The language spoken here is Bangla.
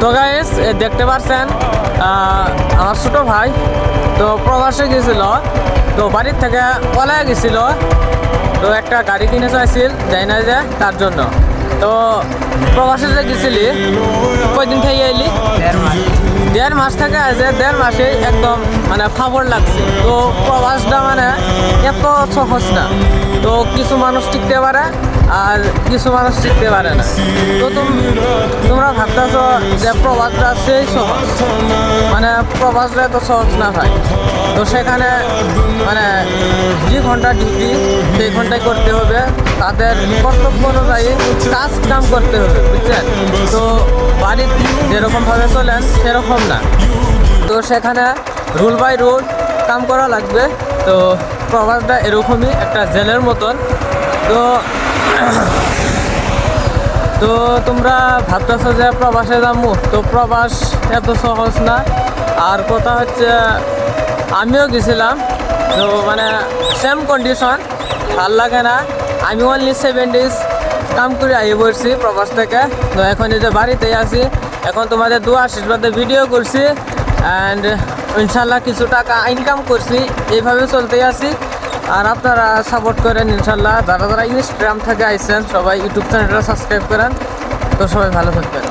তো গাইস দেখতে পাচ্ছেন আহ, আমার ছোট ভাই তো প্রবাসে গেছিল তো বাড়ির থেকে পলায় গেছিল তো একটা গাড়ি কিনে চাইছিল যাই না যে তার জন্য। তো প্রবাসে যে গেছিলি কয়দিন থেকে এলি? দেড় মাস। থেকে আছে দেড় মাসে একদম মানে ফাবর লাগছে। তো প্রবাসটা মানে এত সহজ না। তো কিছু মানুষ টিকতে পারে আর কিছু মানুষ টিকতে পারে না। তো তোমরা ভাবতেছ যে প্রবাসটা সেই সহজ? মানে প্রবাসটা এত সহজ না ভাই। তো সেখানে মানে যে ঘণ্টা ডিউটি সেই ঘন্টায় করতে হবে। তাদের কর্তব্য অনুযায়ী কাজ কাম করতে হবে, বুঝছেন? তো বাড়ির যেরকমভাবে চলেন, সেরকম না। তো সেখানে রুল বাই রুল কাম করা লাগবে। তো প্রবাসটা এরকমই একটা জেলের মতন। তো তো তোমরা ভাবতেছো যে প্রবাসে যাব তো প্রবাস এত সহজ না। আর কথা হচ্ছে, আমিও গেছিলাম, তো মানে সেম কন্ডিশন ভালো লাগে না। আমি অনলি সেভেন ডেজ কাম করে আই পড়ছি প্রবাস থেকে। তো এখন এই যে বাড়িতেই আছি, এখন তোমাদের দু আশীর্বাদে ভিডিও করছি। অ্যান্ড ইনশাল্লাহ কিছু টাকা ইনকাম করছি। এইভাবে চলতেই আছি। আর আপনারা সাপোর্ট করেন ইনশাল্লাহ। যারা যারা ইনস্টাগ্রাম থেকে আইসেন সবাই ইউটিউব চ্যানেলটা সাবস্ক্রাইব করেন। তো সবাই ভালো থাকবেন।